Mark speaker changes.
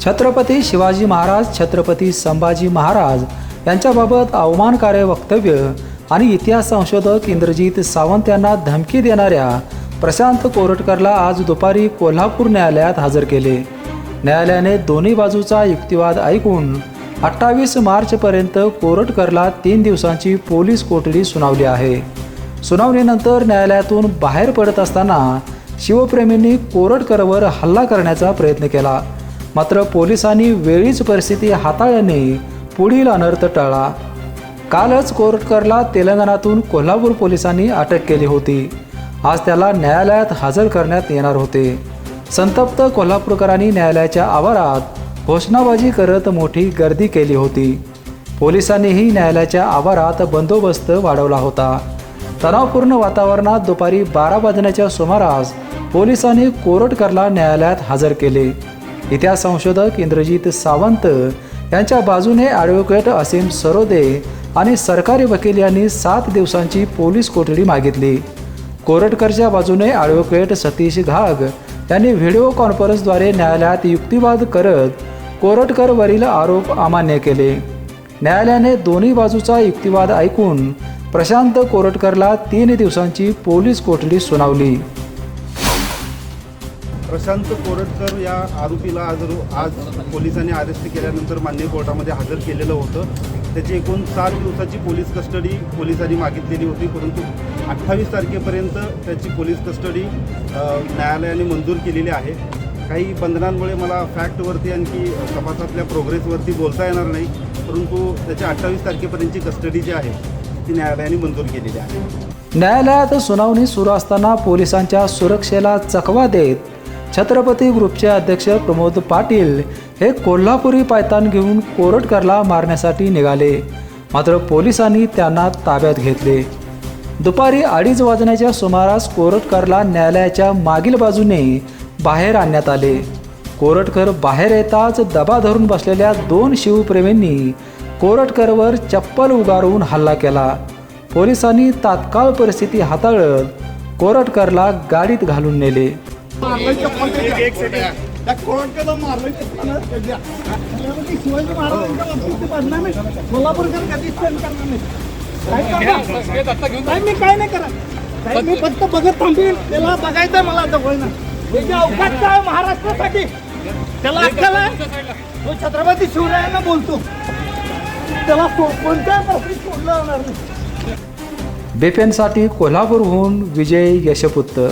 Speaker 1: छत्रपती शिवाजी महाराज छत्रपती संभाजी महाराज यांच्याबाबत अवमानकारक वक्तव्य आणि इतिहास संशोधक इंद्रजित सावंत यांना धमकी देणाऱ्या प्रशांत कोरटकरला आज दुपारी कोल्हापूर न्यायालयात हजर केले. न्यायालयाने दोन्ही बाजूचा युक्तिवाद ऐकून अठ्ठावीस मार्चपर्यंत कोरटकरला तीन दिवसांची पोलीस कोठडी सुनावली आहे. सुनावणीनंतर न्यायालयातून बाहेर पडत असताना शिवप्रेमींनी कोरटकरवर हल्ला करण्याचा प्रयत्न केला. मात्र पोलिसांनी वेळीच परिस्थिती हाताळल्याने पुढील अनर्थ टळला. कालच कोरटकरला तेलंगणातून कोल्हापूर पोलिसांनी अटक केली होती. आज त्याला न्यायालयात हजर करण्यात येणार होते. संतप्त कोल्हापूरकरांनी न्यायालयाच्या आवारात घोषणाबाजी करत मोठी गर्दी केली होती. पोलिसांनीही न्यायालयाच्या आवारात बंदोबस्त वाढवला होता. तणावपूर्ण वातावरणात दुपारी बारा वाजण्याच्या सुमारास पोलिसांनी कोरटकरला न्यायालयात हजर केले. इतिहास संशोधक इंद्रजित सावंत यांच्या बाजूने ॲडव्होकेट असीम सरोदे आणि सरकारी वकील यांनी सात दिवसांची पोलीस कोठडी मागितली. कोरटकरच्या बाजूने ॲडव्होकेट सतीश घाग यांनी व्हिडिओ कॉन्फरन्सद्वारे न्यायालयात युक्तिवाद करत कोरटकरवरील आरोप अमान्य केले. न्यायालयाने दोन्ही बाजूचा युक्तिवाद ऐकून प्रशांत कोरटकरला तीन दिवसांची पोलीस कोठडी सुनावली.
Speaker 2: प्रशांत कोरटकर या आरोपीला आज आज पोलिसांनी अरेस्ट केल्यानंतर मान्य कोर्टामध्ये हजर केलेलं होतं. त्याची एकूण सात दिवसाची पोलीस कस्टडी पोलिसांनी मागितलेली होती परंतु अठ्ठावीस तारखेपर्यंत त्याची पोलीस कस्टडी न्यायालयाने मंजूर केलेली आहे. काही बंधनांमुळे मला फॅक्टवरती आणखी तपासातल्या प्रोग्रेसवरती बोलता येणार नाही परंतु त्याच्या अठ्ठावीस तारखेपर्यंतची कस्टडी जी आहे ती न्यायालयाने मंजूर केलेली आहे.
Speaker 1: न्यायालयात सुनावणी सुरू असताना पोलिसांच्या सुरक्षेला चकवा देत छत्रपती ग्रुपचे अध्यक्ष प्रमोद पाटील हे कोल्हापुरी पायतान घेऊन कोरटकरला मारण्यासाठी निघाले. मात्र पोलिसांनी त्यांना ताब्यात घेतले. दुपारी अडीच वाजण्याच्या सुमारास कोरटकरला न्यायालयाच्या मागील बाजूने बाहेर आणण्यात आले. कोरटकर बाहेर येताच दबा धरून बसलेल्या दोन शिवप्रेमींनी कोरटकरवर चप्पल उगारून हल्ला केला. पोलिसांनी तात्काळ परिस्थिती हाताळत कोरटकरला गाडीत घालून नेले.
Speaker 3: मारलं चप्पल. त्या कोणत्याला मारलं चप्पल शिवाजी महाराजांच्या बाबतीत ते बदनाम आहे. कोल्हापूरकर कधीच सहन करणार नाही. काय करणार? काय मी काय नाही करत. मी फक्त बघत थांबील त्याला बघायचं मला जवळनं. त्याची अवकाश काय महाराष्ट्रासाठी? त्याला अक्कल आहे? तो छत्रपती शिवरायांना बोलतो. त्याला कोणत्या परिस्थितीत सोडलं जाणार नाही?
Speaker 1: बेपेनसाठी कोल्हापूरहून विजय यशपुत्र.